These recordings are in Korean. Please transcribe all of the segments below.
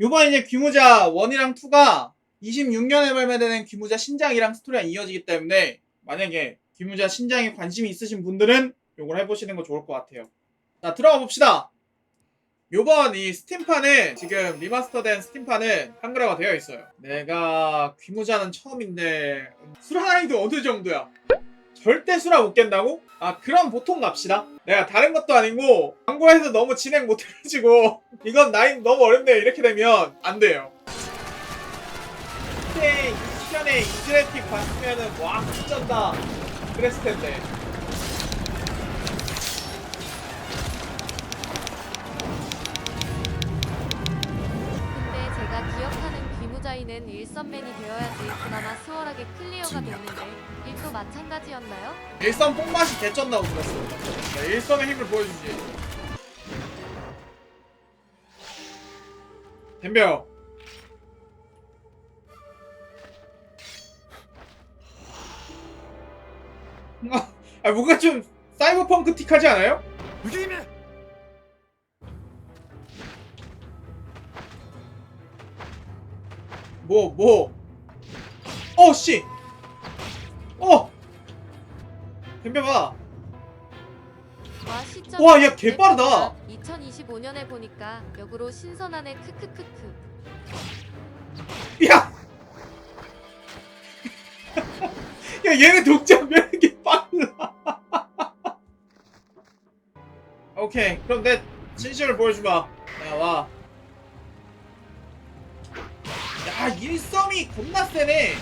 요번 이제 귀무자 1이랑 2가 26년에 발매되는 귀무자 신작이랑 스토리랑 이어지기 때문에 만약에 귀무자 신작에 관심이 있으신 분들은 요걸 해보시는 거 좋을 것 같아요. 자, 들어가 봅시다. 요번 이 스팀판은 지금 리마스터된 스팀판은 한글화가 되어 있어요. 내가 귀무자는 처음인데 수라나이도 어느 정도야? 절대 수라 못 깬다고? 아 그럼 보통 갑시다. 내가 다른 것도 아니고 광고에서 너무 진행 못해가지고 이건 나이 너무 어렵네 이렇게 되면 안 돼요. 그때 이 시간에 이즈레틱 봤으면은 와 미쳤다 그랬을 텐데. 귀무자인은 일선맨이 되어야지 그나마 수월하게 클리어가 되는데 일도 마찬가지였나요? 일선 뽕맛이 개쩐다고 들었어. 네, 일선의 힘을 보여주지. 덤벼. 아, 아, 뭔가 좀 사이버펑크 틱하지 않아요? 뭐, 뭐. 어, 씨! 어! 덤벼봐. 와 야, 개 빠르다. 2025년에 보니까 역으로 신선하네 크크크크 야! 야, 얘네 독점 왜 이렇게 빨라? 오케이, 그럼 내 진실을 보여주마. 야, 와. 야, 일섬이 겁나 세네.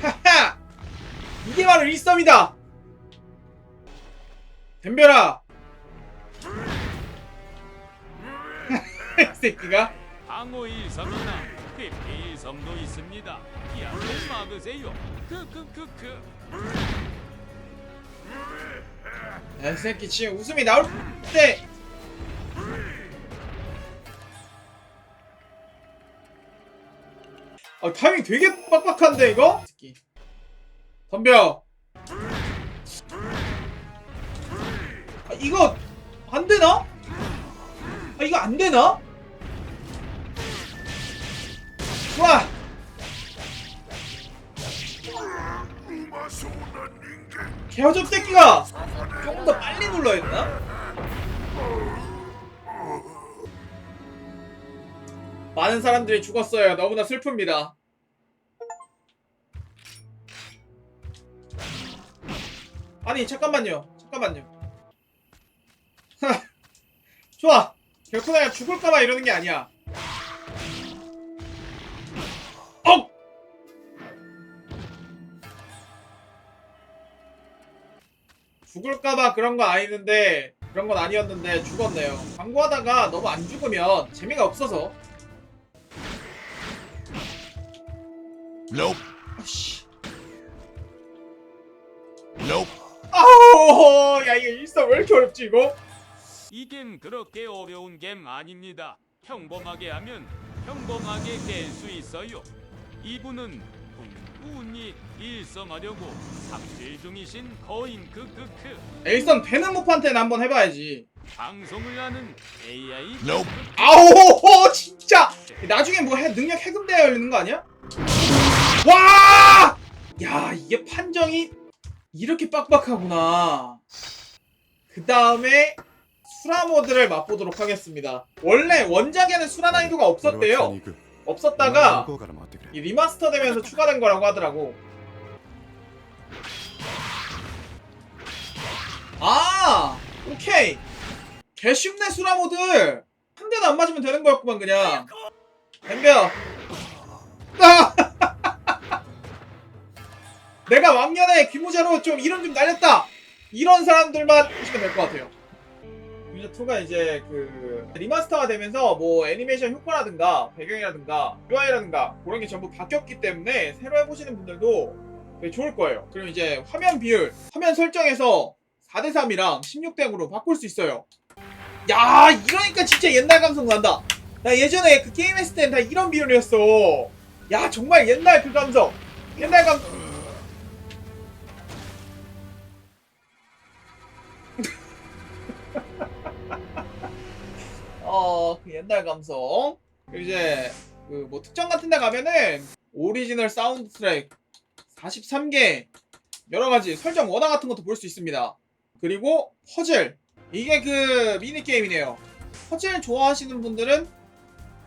하하! 이게 바로 일섬이다! 덤벼라! 이 새끼가 방어 일섬이나 회피 일섬도 있습니다. 야좀 막으세요. 크크크크. 야, 이 새끼 지금 웃음이 나올 때 아, 타이밍 되게 빡빡한데 이거? 새끼. 덤벼. 아, 이거 안 되나? 아, 이거 안 되나? 좋아. 개어접 새끼가 조금 더 빨리 눌러야 되나? 많은 사람들이 죽었어요. 너무나 슬픕니다. 아니 잠깐만요. 잠깐만요. 좋아. 결코 내가 죽을까봐 이러는 게 아니야. 죽을까봐 그런 거 아니는데 그런 건 아니었는데 죽었네요. 광고하다가 너무 안 죽으면 재미가 없어서. Nope. 아씨. Nope. 아우, 야 이거 일상 왜 이렇게 어렵지 이거? 이 게임 그렇게 어려운 게임 아닙니다. 평범하게 하면 평범하게 깰 수 있어요. 이분은 꾸준히 일섬하려고 삽질 중이신 거인 크크크. 일선 되는 모판테는 한번 해봐야지. 방송을 하는 AI Nope. 아우, 진짜. 나중에 뭐 해, 능력 해금대야 열리는 거 아니야? 와! 야 이게 판정이 이렇게 빡빡하구나. 그 다음에 수라 모드를 맛보도록 하겠습니다. 원래 원작에는 수라 난이도가 없었대요. 없었다가 이 리마스터 되면서 추가된 거라고 하더라고. 아, 오케이. 개 쉽네 수라 모드. 한 대도 안 맞으면 되는 거였구만 그냥. 덤벼. 아! 내가 왕년에 귀무자로 좀 이름 좀 날렸다. 이런 사람들만 보시면 될 것 같아요. 귀무자 2가 이제 그 리마스터가 되면서 뭐 애니메이션 효과라든가 배경이라든가 UI라든가 그런 게 전부 바뀌었기 때문에 새로 해보시는 분들도 되게 좋을 거예요. 그리고 이제 화면 비율, 화면 설정에서 4대 3이랑 16대 0으로 바꿀 수 있어요. 야, 이러니까 진짜 옛날 감성 난다. 나 예전에 그 게임 했을 땐 다 이런 비율이었어. 야, 정말 옛날 그 감성. 옛날 감성. 어, 그 옛날 감성. 이제 그 뭐 특정 같은 데 가면은 오리지널 사운드 트랙 43개 여러 가지 설정 원화 같은 것도 볼 수 있습니다. 그리고 퍼즐. 이게 그 미니 게임이네요. 퍼즐 좋아하시는 분들은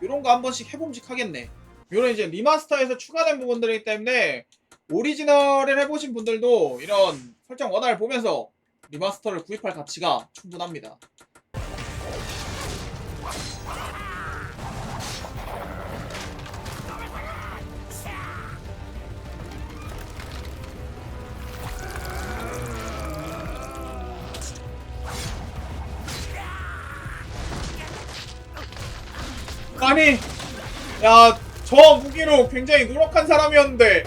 이런 거 한 번씩 해봄직 하겠네. 이런 이제 리마스터에서 추가된 부분들이기 때문에 오리지널을 해보신 분들도 이런 설정 원화를 보면서 리마스터를 구입할 가치가 충분합니다. 아니, 야, 저 무기로 굉장히 노력한 사람이었는데,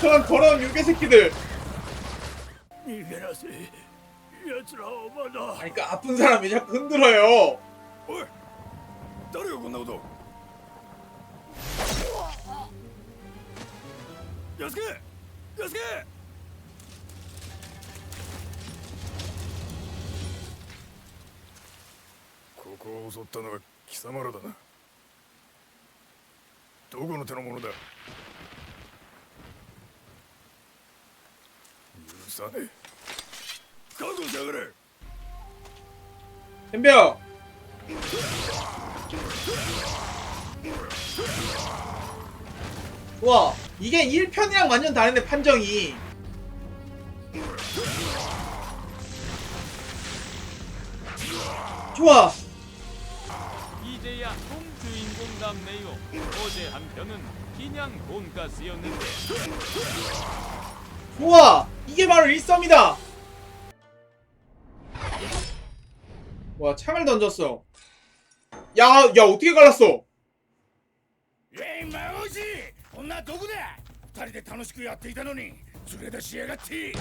저런 더러운 유괴 새끼들. 逃げなせ奴らはまだ 아니, 그 아픈 사람이 자꾸 흔들어요. おい誰がこんなこと安け安けここを襲ったのは貴様らだな どこの手の者だ許さねえ覚悟しやがれ 덤벼. 와, 이게 1편이랑 완전 다른데 판정이. 좋아. 이제야 통 주인공 같네요. 어제 한 편은 그냥 돈가스였는데 좋아! 이게 바로 일섬이다! 와, 창을 던졌어. 야, 야, 어떻게 갈랐어? えい魔王子女どこだ二人で楽しくやっていたのに連れ出しやがって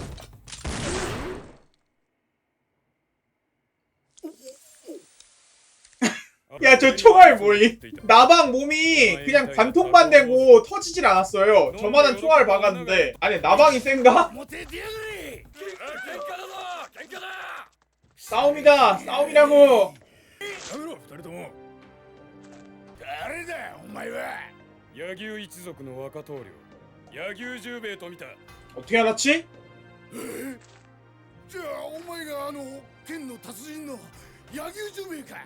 야, 저 총알 뭐이? 나방 몸이 그냥 관통만 되고 터지질 않았어요. 저만한 총알을 박았는데. 아니, 나방이 센가? 持ってってやがれ喧嘩だぞ喧嘩だ 싸움이다! 싸움이라고! やめろ二人とも誰だお前は柳生一族の若棟梁柳生十兵衛と見た 어떻게 알았지? じゃあお前があの剣の達人の柳生十兵衛か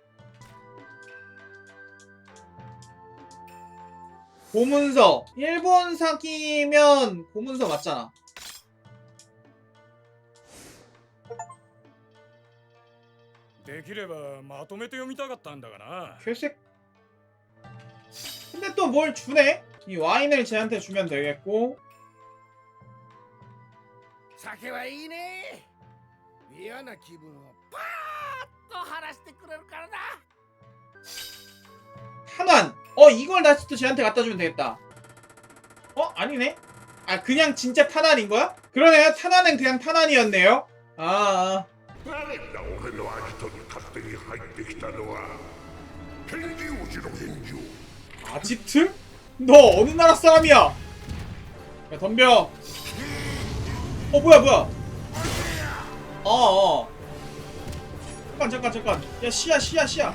고문서. 일본 사기면 고문서 맞잖아. 결색. 근데 또 뭘 주네? 이 와인을 쟤한테 주면 되겠고. 한환. 어, 이걸 다시 또 쟤한테 갖다 주면 되겠다. 어, 아니네. 아, 그냥 진짜 탄환인 거야? 그러네요. 탄환은 그냥 탄환이었네요. 아, 아. 誰だ俺のアジトに勝手に入ってきたのは返事をしろ返事を 아지트? 너 어느 나라 사람이야? 야, 덤벼. 어, 뭐야, 뭐야. 어, 어. 잠깐, 잠깐, 잠깐. 야, 시야, 시야, 시야.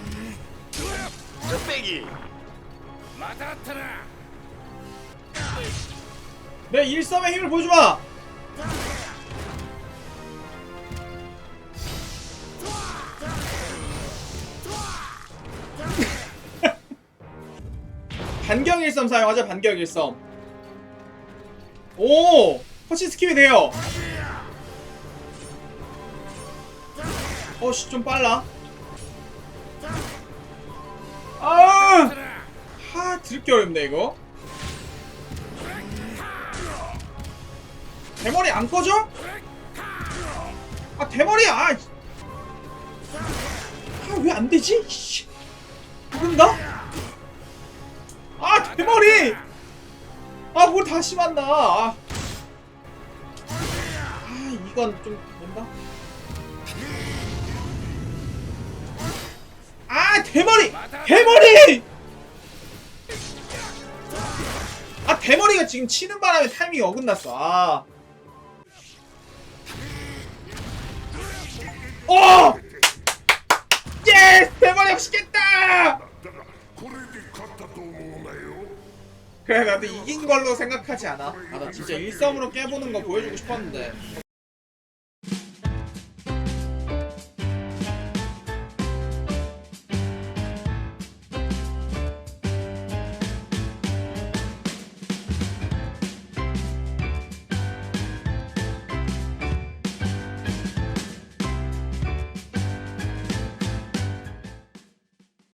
またあったな 내 일섬의 힘을 보여주마! 반격 일섬 사용하자 반격 일섬 오! 터치 스킵이 돼요 어씨 좀 빨라 아! 하 들기 어렵네 이거 대머리 안 꺼져? 아 대머리 아! 아왜 안 되지? 씨. 누군가? 아 대머리! 아, 뭘 다시 만나. 아, 아 이건 좀 뭔가? 아, 대머리! 대머리! 괴머리가 지금 치는 바람에 타이밍이 어긋났어. 아. 오! 예스! 대머리 없이겠다! 그래 나도 이긴 걸로 생각하지 않아. 아 나 진짜 1-3으로 깨보는 거 보여주고 싶었는데.